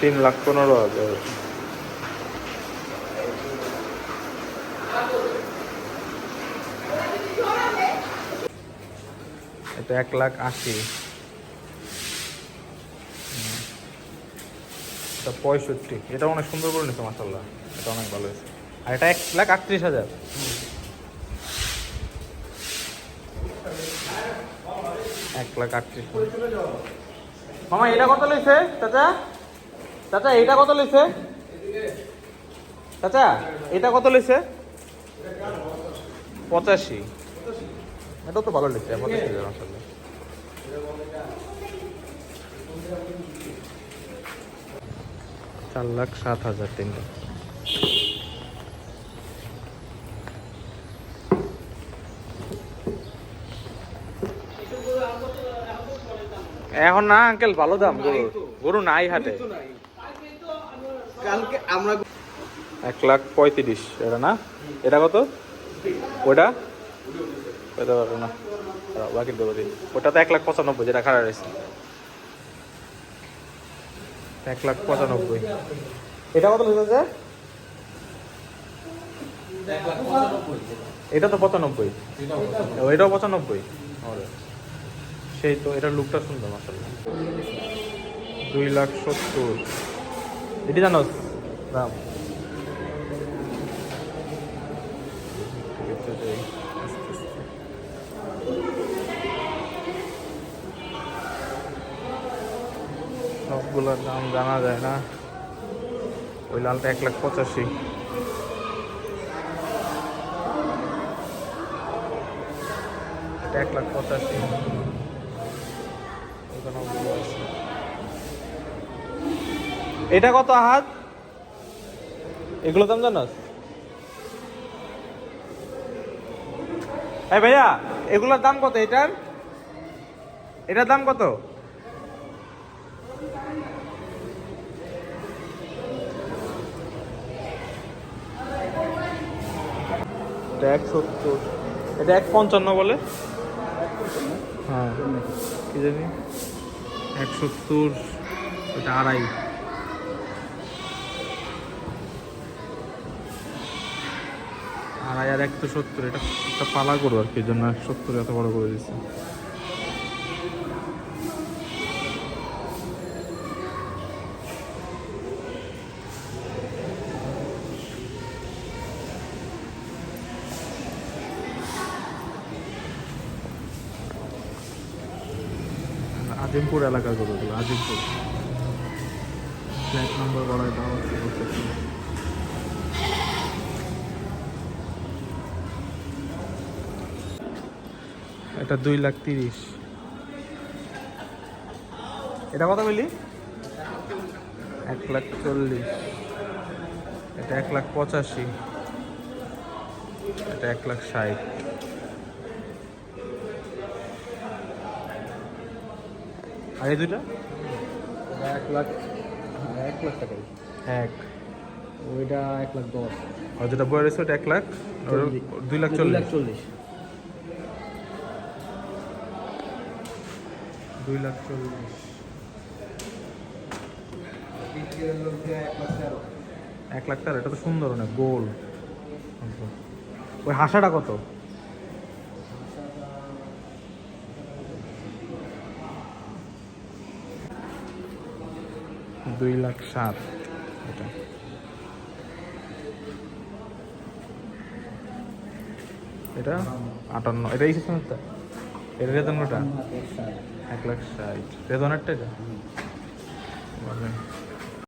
তিন লাখ পনেরো হাজার। এটা এক লাখ আশি। এটা পঁয়ষট্টি। এটা অনেক সুন্দর করে নিচ্ছে মাসাল্লাহ এটা অনেক ভালো হয়েছে। আর এটা এক লাখ আটত্রিশ হাজার। এক লাখ আটত্রিশ মামা, এটা কত লইছে, চাচা? চাচা, এটা কত লইছে চাচা, এটা কত লইছে পঁচাশি। এটা তো ভালো লিখছে পঁচাশি চার লাখ সাত হাজার তিনটা এখন না, আঙ্কেল, ভালো দাম, গরু। গরু নাই হাটে। কালকে আমরা এক লাখ পঁয়ত্রিশ, এটা না? এটা কত? ওটা? পেতে পারব না। বাকি দেবো দিই ওটা তো এক লাখ পঁচানব্বই, যেটা খারাপ রয়েছে এক লাখ পঁচানব্বই। এটা কত লেগেছে এটা তো পঁচানব্বই। এটাও পঁচানব্বই। সেই তো, এটার লুকটা সুন্দর মাসাল্লাহ দুই লাখ সত্তর। এটি জানোস দাম। সবগুলোর দাম জানা যায় না। ওই এক লাখ পঁচাশি। এক লাখ পঁচাশি। এখানে এটা কত হাত এগুলো দাম জানাস এই ভাইয়া, এগুলোর দাম কত এটার? এটার দাম কত? এক সত্তর এটা এক পঞ্চান্ন বলে। হ্যাঁ। কি জানি? এক সত্তর এটা আড়াই। আড়াই আর এক সত্তর, এটা একটা পালা করব আর কি জন্য এক সত্তর এত বড় করে দিচ্ছে আজিমপুর এলাকার গরুগুলো, আজিমপুর। ফ্ল্যাট নম্বর বলায় দাও। এটা দুই লাখ তিরিশ। এটা কত বলি এক লাখ চল্লিশ। এটা এক লাখ পঁচাশি। এটা এক লাখ ষাট। আর এই দুইটা? এক লাখ এক লাখ টাকা এক। ওইটা এক লাখ দশ। আর যেটা রয়েছে ওটা এক লাখ দুই লাখ দুই লাখ চল্লিশ। চল্লিশ। দুই লাখ চল্লিশ। এক লাখ টাকা এটা তো সুন্দর অনেক, গোল। ওই হাসাটা কত? দুই লাখ সাত। এটা। এটা আটান্ন। এটা এই সিস্টেমটা এটা রেতনটা এক লাখ ষাট। রেতনেরটা যা।